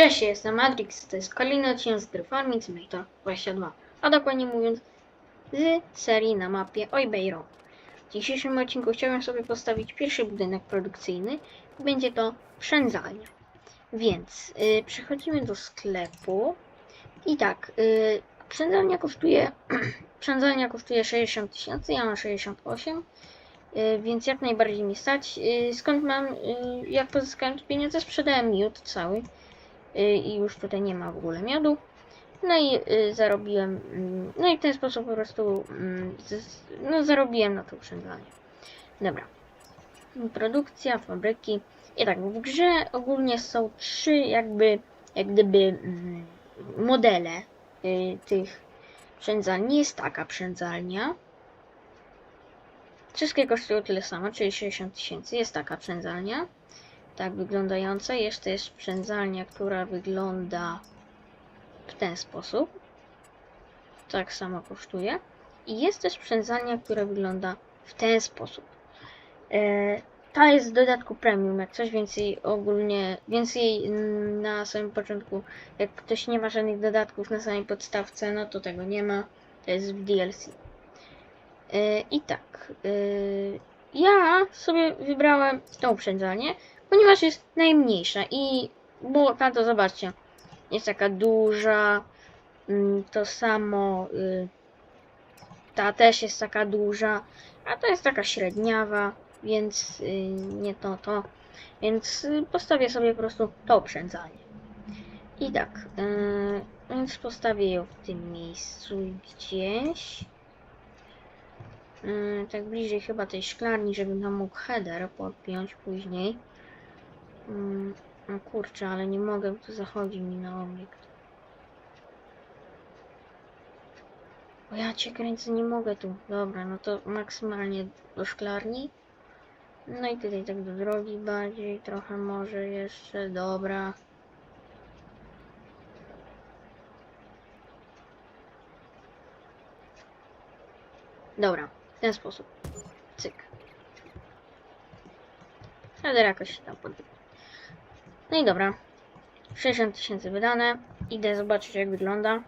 Cześć, jestem Matrix, to jest kolejny odcinek z gry Farming Simulator 22, a dokładnie mówiąc z serii na mapie Oibeiro. W dzisiejszym odcinku chciałem sobie postawić pierwszy budynek produkcyjny, będzie to przędzalnia. Więc y, przechodzimy do sklepu i tak, y, przędzalnia kosztuje, przędzalnia kosztuje 60 tysięcy, ja mam 68 y, więc jak najbardziej mi stać. Y, Skąd mam, y, jak pozyskałem pieniądze? Sprzedałem miód cały i już tutaj nie ma w ogóle miodu. No i y, zarobiłem, mm, no i w ten sposób po prostu, mm, no zarobiłem na to urzędanie. Dobra. Produkcja, fabryki. I tak, w grze ogólnie są trzy jakby, jak gdyby mm, modele y, tych przędzalni. Jest taka przędzalnia. Wszystkie kosztują tyle samo, czyli 60 tysięcy. Jest taka przędzalnia tak wyglądająca. Jeszcze jest sprzędzalnia, która wygląda w ten sposób. Tak samo kosztuje. I jest też sprzędzalnia, która wygląda w ten sposób. E, ta jest w dodatku premium, jak coś więcej ogólnie, więcej na samym początku, jak ktoś nie ma żadnych dodatków na samej podstawce, no to tego nie ma. To jest w DLC. E, I tak, e, ja sobie wybrałem tą przędzalnię, ponieważ jest najmniejsza i bo ta to zobaczcie, jest taka duża, mm, to samo y, ta też jest taka duża, a to jest taka średniawa, więc y, nie to to, więc y, postawię sobie po prostu to przędzanie. I tak, więc postawię ją w tym miejscu gdzieś. Y, tak bliżej chyba tej szklarni, żebym tam mógł header podpiąć później. Mm, No kurczę, ale nie mogę, bo to zachodzi mi na obiekt. O ja cię kręcę, nie mogę tu. Dobra, no to maksymalnie do szklarni. No i tutaj tak do drogi bardziej, trochę może jeszcze, dobra. Dobra, w ten sposób. Cyk. Header jakoś się tam podbił. No i dobra. 60 tysięcy wydane. Idę zobaczyć jak wygląda.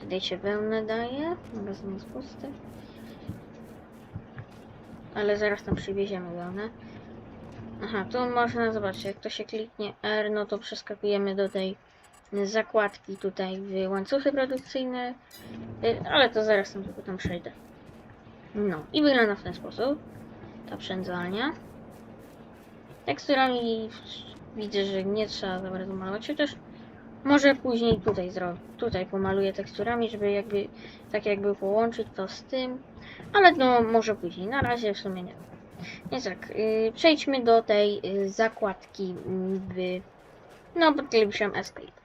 Tutaj się wełnę daje. Magazyn jest pusty. Ale zaraz tam przywieziemy wełnę. Aha, tu można zobaczyć, jak to się kliknie R, no to przeskakujemy do tej zakładki tutaj w łańcuchy produkcyjne. Y, Ale to zaraz tam tylko tam przejdę. No i wygląda w ten sposób ta przędzalnia. Teksturami widzę, że nie trzeba za bardzo malować, chociaż może później tutaj zrobię, tutaj pomaluję teksturami, żeby jakby tak jakby połączyć to z tym, ale no może później, na razie w sumie nie. Więc tak, yy, przejdźmy do tej yy, zakładki yy, w, no bo tutaj piszę escape.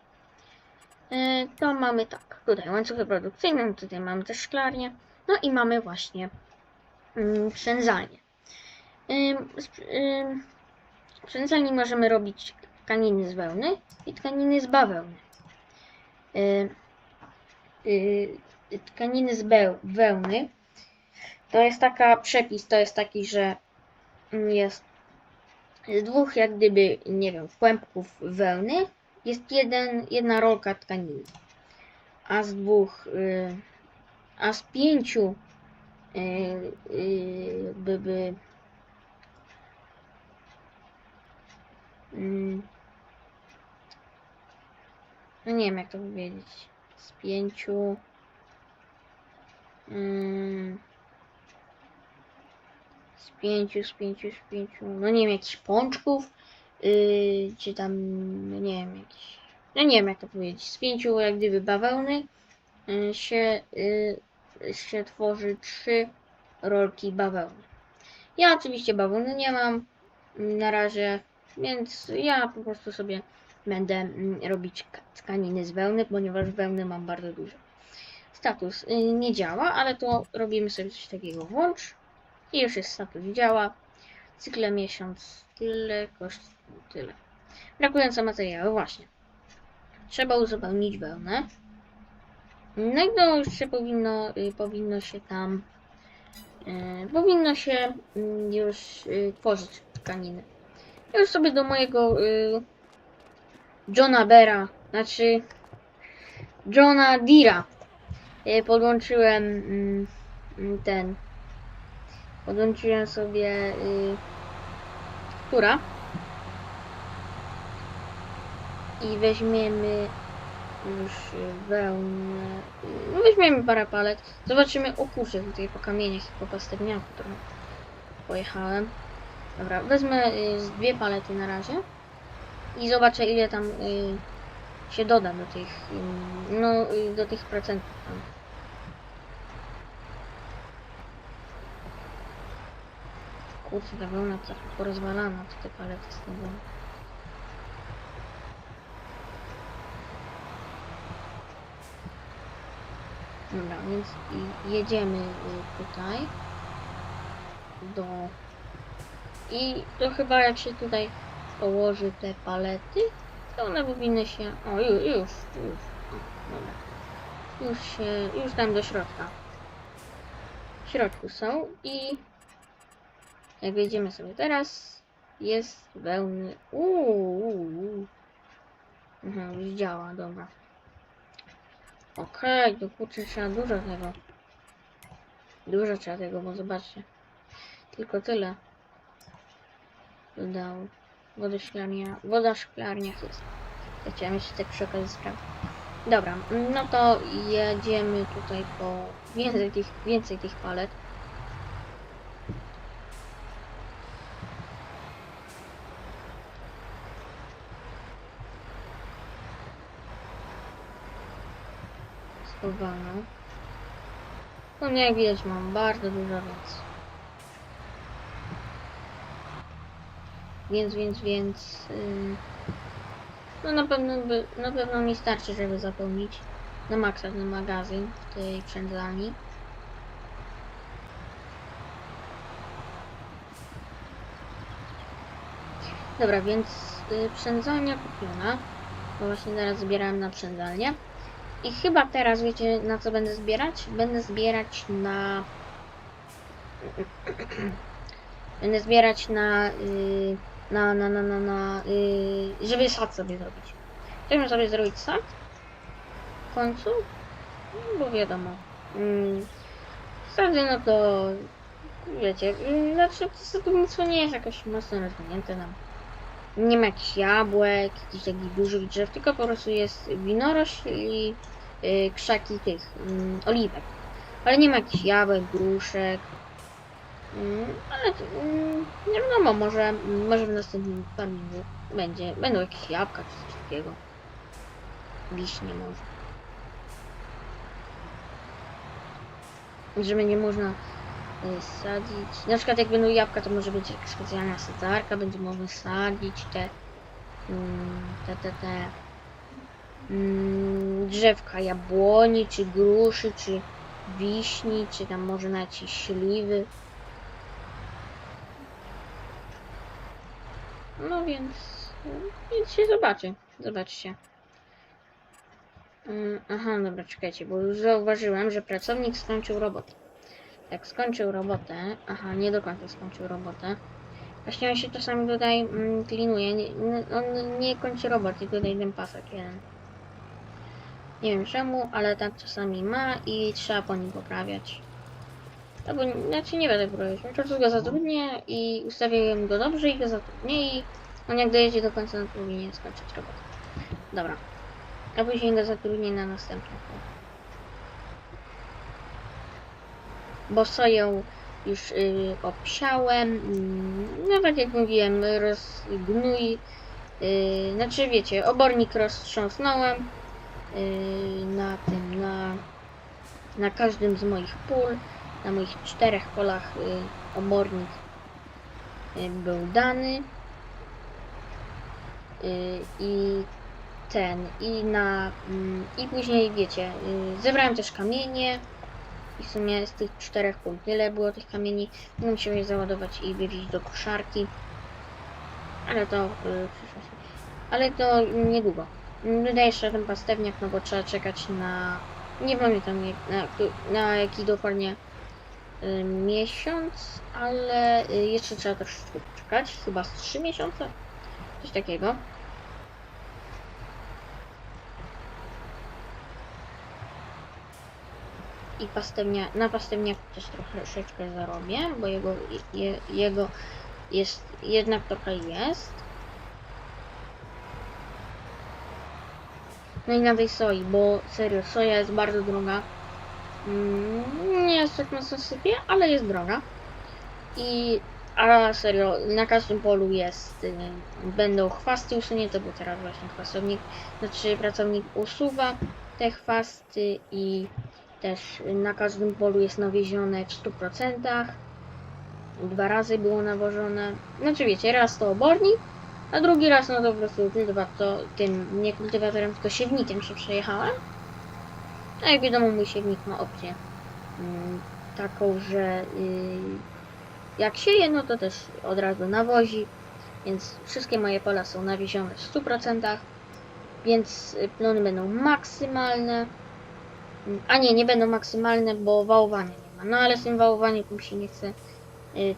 Yy, to mamy tak, tutaj łańcuchy produkcyjne, tutaj mamy też szklarnię, no i mamy właśnie yy, przędzalnię. Sp- ym, w przędzalni możemy robić tkaniny z wełny i tkaniny z bawełny. Tkaniny z wełny to jest taka przepis, to jest taki, że mm, jest z dwóch jak gdyby, nie wiem, kłębków wełny jest jeden, jedna rolka tkaniny. A z dwóch, y, a z pięciu y, y, by, by Mm. No nie wiem jak to powiedzieć. Z pięciu. Z pięciu, z pięciu, z pięciu. No nie wiem, jakichś pączków. Yy, czy tam, no nie wiem, jakiś. No nie wiem jak to powiedzieć. Z pięciu jak gdyby bawełny yy, się, yy, się tworzy trzy rolki bawełny. Ja oczywiście bawełny nie mam na razie. Więc ja po prostu sobie będę mm, robić ka- tkaniny z wełny, ponieważ wełny mam bardzo dużo. Status y, nie działa, ale to robimy sobie coś takiego. Włącz i już jest status działa. Cykle miesiąc tyle, koszt tyle. Brakujące materiały, właśnie. Trzeba uzupełnić wełnę. No i to już się powinno, y, powinno się tam y, powinno się y, już y, tworzyć tkaniny. już sobie do mojego Johna Bera, znaczy Johna Deera podłączyłem mm, mm, ten podłączyłem sobie która i weźmiemy już wełnę. No weźmiemy parę palet zobaczymy o tutaj po kamieniach i po pastewniaku trochę pojechałem. Dobra wezmę y, dwie palety na razie. I zobaczę ile tam y, się doda do tych y, no y, do tych procentów tam. Kurczę, ta wełna trochę porozwalana, to te palety z tego. Dobra, więc jedziemy y, tutaj do... I to chyba jak się tutaj położy te palety, to one powinny się... O, już, już, już. Dobra. Już się, już tam do środka. W środku są i jak wejdziemy sobie teraz, jest wełny. Uuu. Mhm, już działa, dobra. Okej, to kurczę trzeba dużo tego. Dużo trzeba tego, bo zobaczcie. Tylko tyle. Dodał. Woda szklarnia. Woda w szklarniach jest. Chciałem jeszcze tak przy okazji sprawdzić. Dobra, no to jedziemy tutaj po więcej tych, więcej tych palet. Schowaną. No nie, jak widać mam bardzo dużo, więc... Więc, więc, więc... Yy... No na pewno, by, na pewno mi starczy, żeby zapełnić na maksa ten magazyn w tej przędzalni. Dobra, więc y, przędzalnia kupiona. Bo właśnie teraz zbierałem na przędzalnię. I chyba teraz wiecie na co będę zbierać? Będę zbierać na. będę zbierać na. y, na, na, na, na, na y, żeby sad sobie zrobić. Chciałbym sobie zrobić sad w końcu, no bo wiadomo. Mm, sady no to wiecie, y, znaczy sadownictwo nie jest jakoś mocno rozwinięte nam. Nie ma jakichś jabłek, jakichś takich dużych drzew, tylko po prostu jest winorośl i y, krzaki tych mm, oliwek. Ale nie ma jakichś jabłek, gruszek. Mm, ale mm, nie wiadomo, może, może w następnym farmingu będzie, będą jakieś jabłka czy coś takiego. Wiśnie może. Że będzie można y, sadzić. Na przykład jak będą jabłka, to może być jakaś specjalna sadzarka, będzie można sadzić te mm, te, te, te drzewka jabłoni, czy gruszy, czy wiśni, czy tam może nawet jakieś śliwy. No więc, więc się zobaczy. Zobaczcie. Mm, Aha, dobra, czekajcie, bo już zauważyłem, że pracownik skończył robotę. Jak skończył robotę, aha, nie do końca skończył robotę. Właśnie on się czasami tutaj mm, klinuje, on nie kończy roboty, tutaj ten pasek jeden. Nie wiem czemu, ale tak czasami ma i trzeba po nim poprawiać. Albo, znaczy nie będę poprawiać, po prostu go zatrudnię i ustawiłem go dobrze i go zatrudnię i on jak dojedzie do końca, no to powinien skończyć robotę. Dobra. A później go zatrudnię na następną. Bo soję już y, obsiałem, mm, tak jak mówiłem, rozgnój, y, znaczy wiecie, obornik roztrząsnąłem na tym, na, na każdym z moich pól, na moich czterech polach y, obornik y, był dany y, i ten, i na, mm, i później wiecie, y, zebrałem też kamienie, i w sumie z tych czterech pól tyle było tych kamieni. Będę musiał je załadować i wywieźć do koszarki. Ale to... Ale to niedługo. Wydaje jeszcze ten pastewniak, no bo trzeba czekać na... Nie pamiętam na, na jaki dokładnie y, miesiąc, ale y, jeszcze trzeba troszeczkę czekać, chyba z 3 miesiące, coś takiego. I pastewnia, na pastewniaku też troszeczkę zarobię, bo jego, je, jego jest, jednak trochę jest. No i na tej soi, bo serio, soja jest bardzo droga. Mm, Nie jest tak mocno sypie, ale jest droga. I a serio, na każdym polu jest, y, będą chwasty usunięte, bo teraz właśnie chwastownik, znaczy pracownik usuwa te chwasty i też na każdym polu jest nawiezione w 100%. Dwa razy było nawożone. Znaczy wiecie, raz to obornik, a drugi raz no to po prostu kultywator, tym, nie kultywatorem, tylko siewnikiem się przejechałem. A jak wiadomo, mój siewnik ma opcję mm, taką, że y, jak sieje, no to też od razu nawozi, więc wszystkie moje pola są nawiezione w 100%, więc y, plony będą maksymalne. Mm, A nie, nie będą maksymalne, bo wałowania nie ma. No ale z tym wałowaniem się nie chce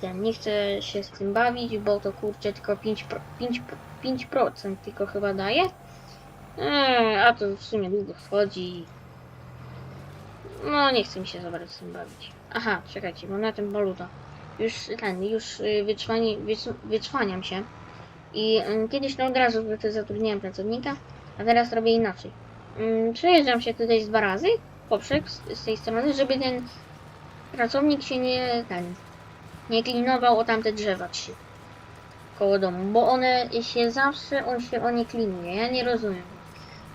ten, nie chcę się z tym bawić, bo to kurczę tylko 5%, pro- 5, 5% tylko chyba daje. Eee, a to w sumie długo wchodzi. No nie chce mi się za bardzo z tym bawić. Aha, czekajcie, bo na tym polu to już ten, już y, wytrwani, wytrwaniam się. I y, kiedyś no od razu zatrudniałem pracownika, a teraz robię inaczej. Ym, Przejeżdżam się tutaj z dwa razy poprzek z, z tej strony, żeby ten pracownik się nie ten nie klinował o tamte drzewa trzy koło domu, bo one się zawsze, on się o nie klinuje, ja nie rozumiem.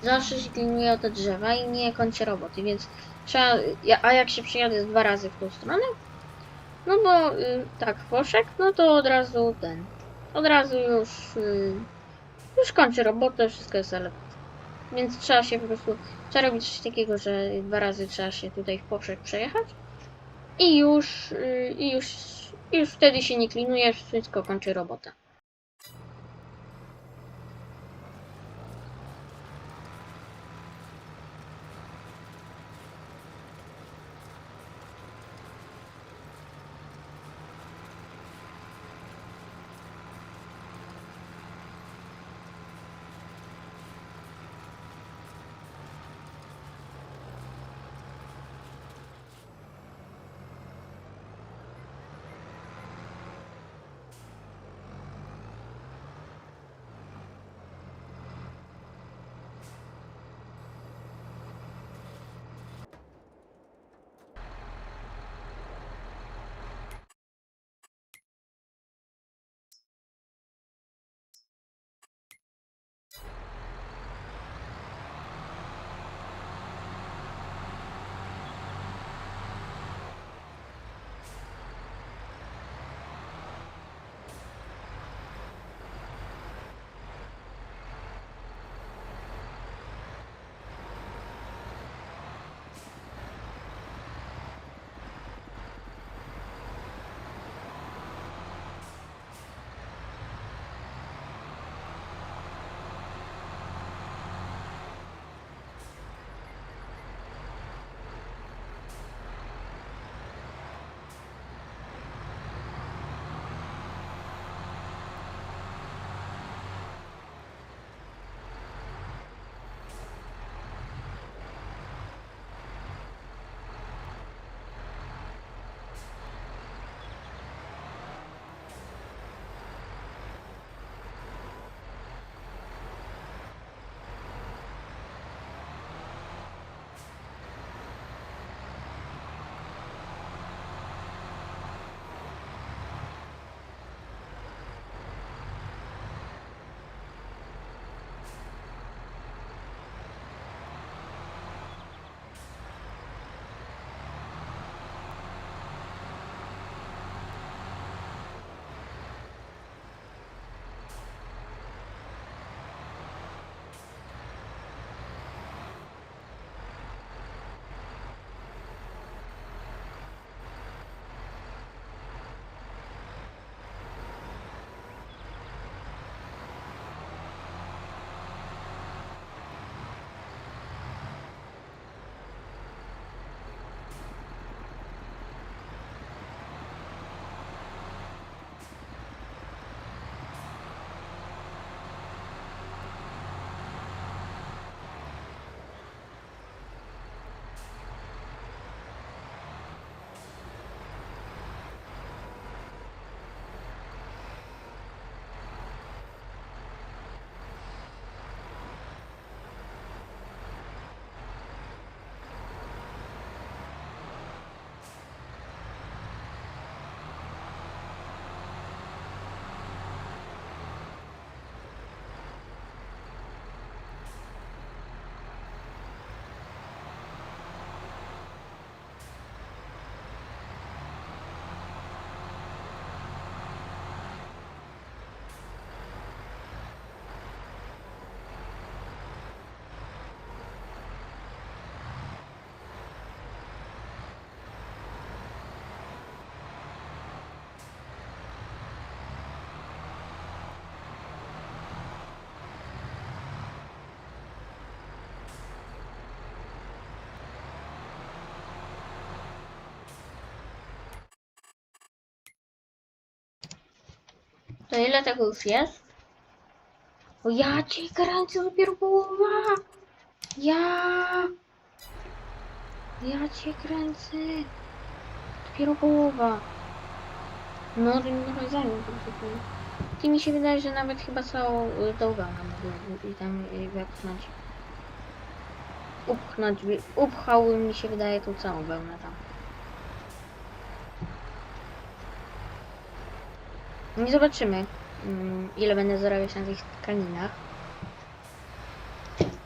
Zawsze się klinuje o te drzewa i nie kończy roboty, więc trzeba, a jak się przyjadę dwa razy w tą stronę, no bo y, tak, poszek, no to od razu ten, od razu już, y, już kończy robotę, wszystko jest elegancko. Więc trzeba się po prostu, trzeba robić coś takiego, że dwa razy trzeba się tutaj w poprzek przejechać i już, y, i już, i już wtedy się nie klinuje, wszystko kończy robotę. To ile tego już jest? O ja cię kręcę, dopiero połowa! Ja! Ja cię kręcę! Dopiero połowa. No, trochę zajmie po prostu. Ty mi się wydaje, że nawet chyba całą y, dołgana mogę i tam y, wepchnąć. Upchnąć, by- upchał mi się wydaje tą całą wełnę tam. Nie zobaczymy, mm, ile będę zarabiać na tych tkaninach.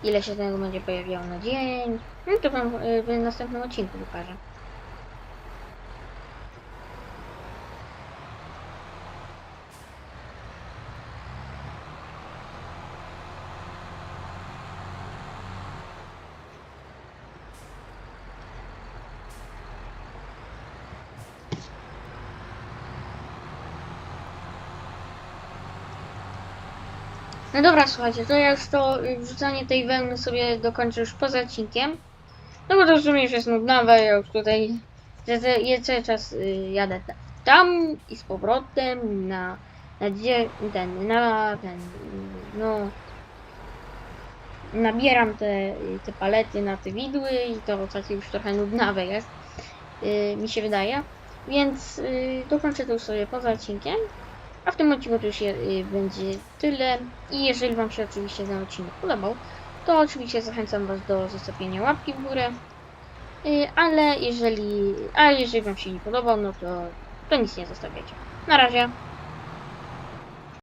Ile się tego będzie pojawiało na dzień. No to wam y, w następnym odcinku pokażę. No dobra, słuchajcie, to ja już to wrzucanie tej wełny sobie dokończę już poza odcinkiem. No bo to w sumie już jest nudnawe, ja już tutaj cały czas y, jadę ta- tam i z powrotem na, na gdzie ten, na ten, no nabieram te, te palety na te widły i to takie już trochę nudnawe jest, y, mi się wydaje. Więc y, dokończę to już sobie poza odcinkiem. A w tym odcinku to już y, będzie tyle. I jeżeli Wam się oczywiście ten odcinek podobał, to oczywiście zachęcam Was do zostawienia łapki w górę. Y, ale jeżeli, a jeżeli Wam się nie podobał, no to, to nic nie zostawiacie. Na razie.